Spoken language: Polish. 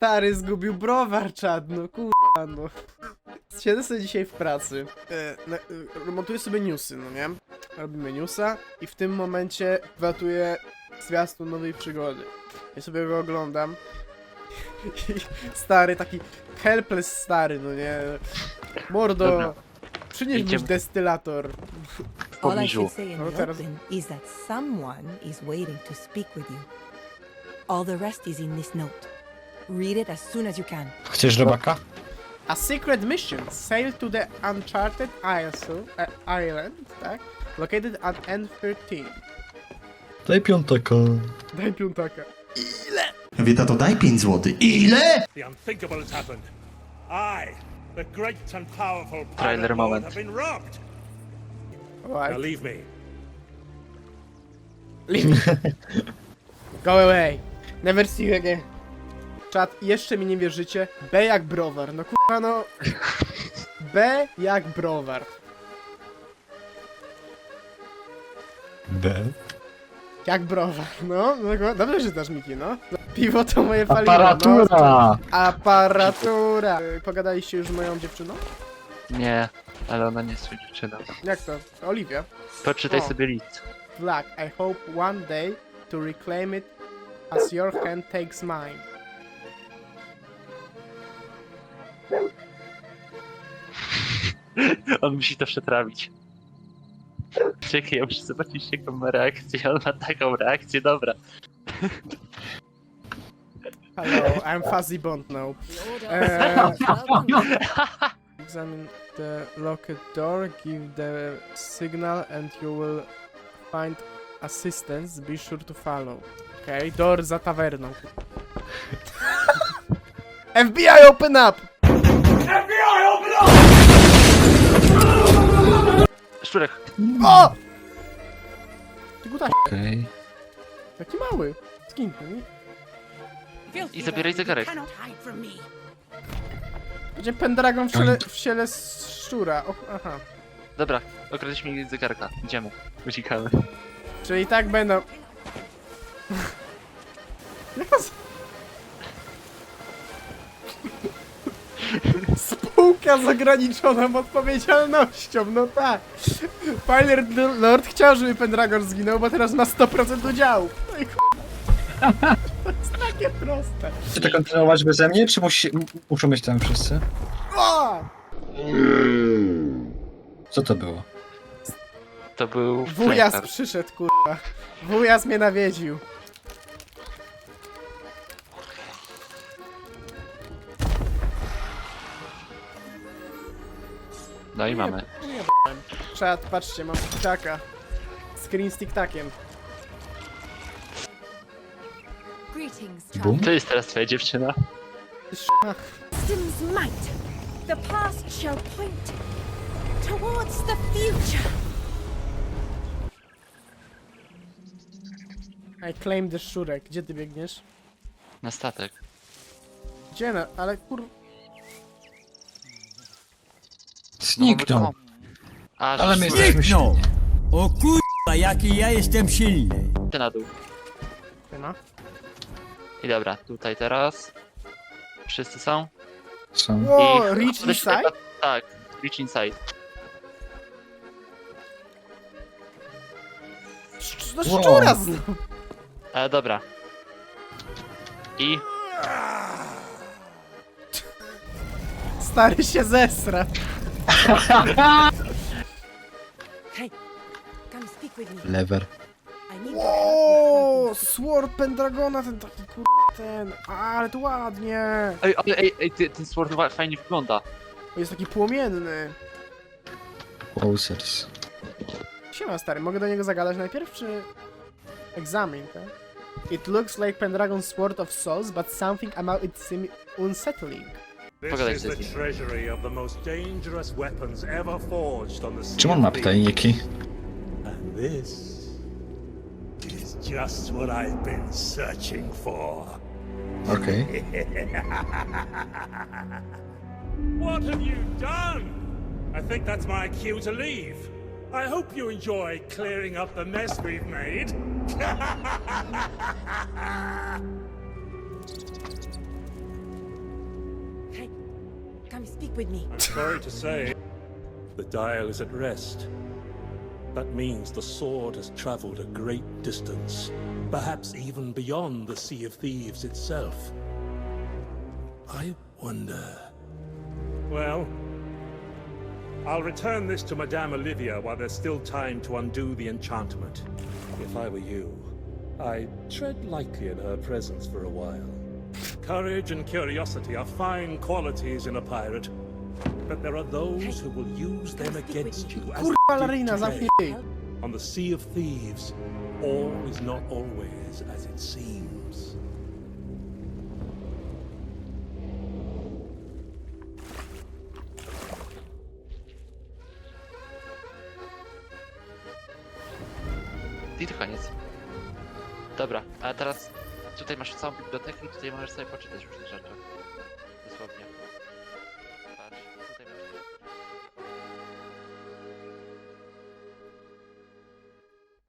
Stary zgubił browar, czad, no kurwa, no. Siedzę sobie dzisiaj w pracy. E, na, e, remontuję sobie newsy, no nie? Robimy newsa i w tym momencie wlatuję zwiastun nowej przygody. Ja sobie go oglądam. I stary, taki helpless stary, no nie? Mordo, Dobra. przynieś mi Idziemy. destylator. All I pobliżu. can say in No the teraz- open is that someone is waiting to speak with you. All the rest is in this note. Read it as soon as you can. Chcesz robaka? A secret mission. Sail to the Uncharted uh, Island, tak? Located at N13. Daj piątaka. Daj piątaka. Mówię, tato, daj 5 zł. Ile? The unthinkable has happened. I, the great and powerful Trailer pirate lord, moment. have been robbed. Now leave me. Leave. Go away. Never see you again. Czat, jeszcze mi nie wierzycie. B jak browar. No kurwa no. B jak browar. B. Jak browar, no. no dobrze czytasz, Miki, no. Piwo to moje paliwo, no. Aparatura! Aparatura. Y, Pogadaliście już z moją dziewczyną? Nie, ale ona nie jest swoją dziewczyną. Jak to? Oliwia. Poczytaj O. sobie list. Black, I hope one day to reclaim it as your hand takes mine. On musi to przetrawić. Czekaj, ja muszę zobaczyć jaką ma reakcję. On ma taką reakcję, dobra. Hello, I'm Fuzzy Bond now. Order examine the locked door, give the signal and you will find assistance. Be sure to follow. Okay, door za tawerną. FBI open up! Szczurek, O! Ty gutaś, Okej. jaki mały. Skin, nie? i zabieraj zegarek. Będzie Pendragon w ciele, w ciele szczura. O, aha. Dobra, okradliśmy mi zegarka. Idziemy. Uciekamy. Czyli tak będą. Jaka z... Spółka z ograniczoną odpowiedzialnością, no tak. Fire Lord chciał, żeby Pendragon zginął, bo teraz ma 100% udziału. No i. To jest takie proste. Czy to kontynuować beze mnie, czy musi, muszą być tam wszyscy? O! Co to było? To był Wujas przyszedł, kurwa. Wujas mnie nawiedził. No i mamy. Czad, patrzcie, mam TikTaka. Screen z TikTakiem. Greetings, Bum? To jest teraz twoja dziewczyna. Wisdom's might. The past shall point towards the future. I claim the szurek. Gdzie ty biegniesz? Na statek. Gdzie na... ale kur... Zniknął. A, Ale my jesteśmy silni. O kurwa, jaki ja jestem silny. ty na dół. Ma. I dobra, tutaj teraz. Wszyscy są? Są. O, I reach inside? Tak, reach inside. Szcz- No Wow. szczura. E, dobra. I Stary się zesra. Hey, come speak with me. Lever. I need your help O, with. Sword Pendragona, ten taki kur... ten... Ale to ładnie. Ej, ale ej, ej, ty, ten sword wa- fajnie wygląda. Jest taki płomienny. Wowsers. Siema stary, mogę do niego zagadać najpierw, czy... Egzamin, tak? It looks like Pendragon's Sword of Souls, but something about it seems unsettling. This is the treasury of the most dangerous weapons ever forged on the sea Czym on ma of pytajniki? And this is just what I've been searching for. Okej. What have you done? I think that's my cue to leave. I hope you enjoy clearing up the mess we've made. come speak with me. I'm sorry to say, the dial is at rest. That means the sword has traveled a great distance, perhaps even beyond the Sea of Thieves itself. I wonder. Well, I'll return this to Madame Olivia while there's still time to undo the enchantment. If I were you, I'd tread lightly in her presence for a while. Courage and curiosity are fine qualities in a pirate, but there are those who will use them against you as Kurwa, they did Larina, today. On the Sea of Thieves, all is not always as it seems. I to koniec. Dobra, a teraz tutaj masz całą bibliotekę i tutaj możesz sobie poczytać różne rzeczy.